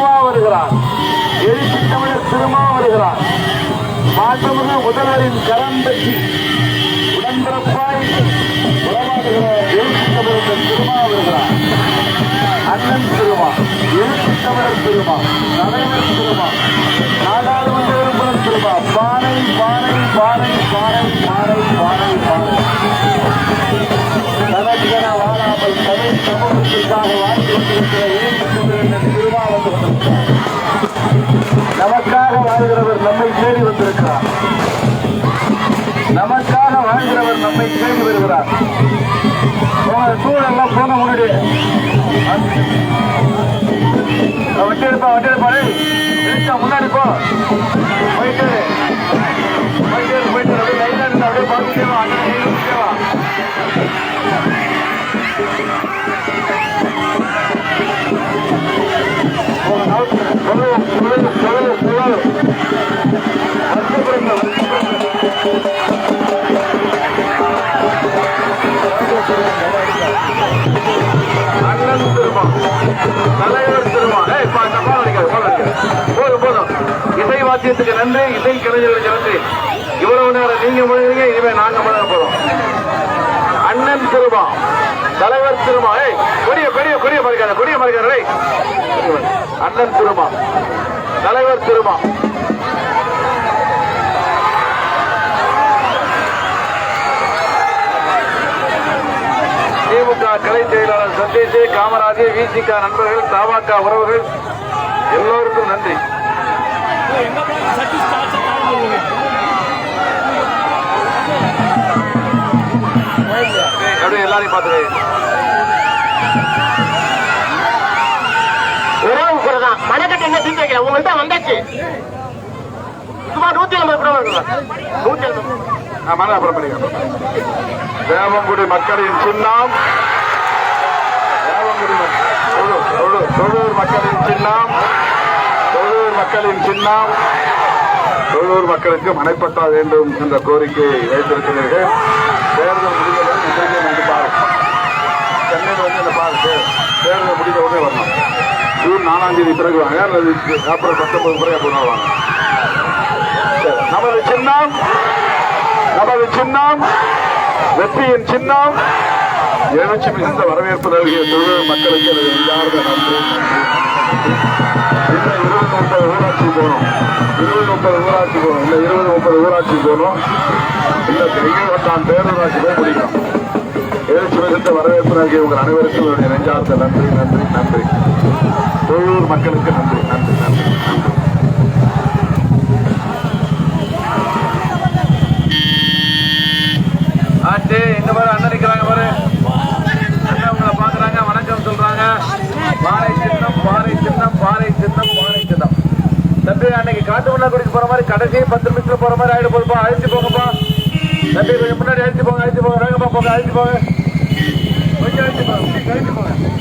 திருமா வருகிறார். எழுச்சி தமிழர் திருமா வருகிறார். மாண்புமிகு முதல்வரின் கரம் பற்றி உடன்பிறப்பாய் உறவாடுகிற எழுச்சி தமிழர் திருமா வருகிறார். அண்ணன் திருமா எழுச்சி தமிழர் திருமா தலைவர் திருமா நாடாளுமன்ற உறுப்பினர் திருமா பானை பானை பானை பானை பானை பானை பானை. தனக்கென வாழாமல் தமிழ் சமூகத்திற்காக வாழ்ந்து கொண்டிருக்கிற எழுச்சி தமிழர் திருமா நமக்காக வாழ்கிறவர் நம்மை தேடி வந்திருக்கிறார். நமக்காக வாழ்கிறவர் நம்மை தேடி வருகிறார். உங்க சூழல்லாம் போன முன்னாடி வட்டி எடுப்பா வட்டி எடுப்பாரு முன்னாடி போ. போயிட்டு. திருமா தலைவர் திருமா ஏய் பா அடிக்காது போதும் போதும் இசை வாத்தியத்துக்கு நன்றி இசை கலைஞர்களுக்கு நன்றி இவ்வளவு நேரம் நீங்க முழுகிறீங்க இனிமே நாங்க முழுக போறோம். அண்ணன் திருமா தலைவர் திருமா ஏய் கொடிய கொடிய கொடிய மறைக்காத கொடிய மறைக்காத அண்ணன் திருமா தலைவர் திருமா கலை செயலாளர் சதீஷ் காமராஜ் விசிக நண்பர்கள் தாவாக்கா உறவுகள் எல்லோருக்கும் நன்றி. அப்படியே எல்லாரையும் பார்த்து உறவு குறைதான். மனக்கட்டு என்ன தீர்த்து வைக்கல? உங்கள்கிட்ட வந்தாச்சு. நூத்தி ஐம்பது. நூத்தி ஐம்பது. மன அப்புறம் தேவங்குடி மக்களின் சின்னம். தொழூர் மக்களின் சின்னம் தொழூர் மக்களின் சின்னம் தொழூர் மக்களுக்கு மனைப்பட்டா வேண்டும் என்ற கோரிக்கையை வைத்திருக்கிறீர்கள். தேர்தல் முடிந்தவுடன் இன்றைக்கு வந்து பாருங்க. சென்னையில் வந்து இந்த பாருங்க? தேர்தல் முடிந்த வரணும். ஜூன் நாலாம் தேதி பிறகு வாங்க அல்லது ஏப்ரல் பத்தொன்பது பிறகு அப்போ வாங்க. நமது சின்னம் நமது சின்னம் வெற்றியின் சின்னம் எழுச்சி மிகுந்த வரவேற்பு நல்கிய தொழில் மக்களுக்கு எனது நன்றி. இன்னும் இருபது முப்பது ஊராட்சி போகணும் இருபது முப்பது ஊராட்சி போகணும் இல்லை இருபது முப்பது ஊராட்சி போகணும் இல்லை கைகட்டான் பேரூராட்சி போய் முடிக்கணும் எழுச்சி மிகுந்த வரவேற்பு நல்கிய உங்கள் அனைவருக்கும் நெஞ்சார்த்த நன்றி நன்றி நன்றி. தொழிலூர் மக்களுக்கு நன்றி நன்றி ஆச்சு இந்த மாதிரி அண்ணன் நிக்கிறாங்க பாரு அண்ணன் உங்களை பாக்குறாங்க வணக்கம் சொல்றாங்க பாறை சின்னம் பாறை சின்னம் பாறை சின்னம் பாறை சின்னம் காட்டுமன்னாக்குடிக்கு போற மாதிரி கடைசி பத்து நிமிஷத்துல போற மாதிரி ஆயிட போதுப்பா. அழைச்சு போங்கப்பா. தம்பி கொஞ்சம் முன்னாடி அழைச்சு போங்க அழைச்சு போங்க. வேகமா போங்க அழைச்சு போங்க. கொஞ்சம் அழைச்சு போங்க அழைச்சு போங்க.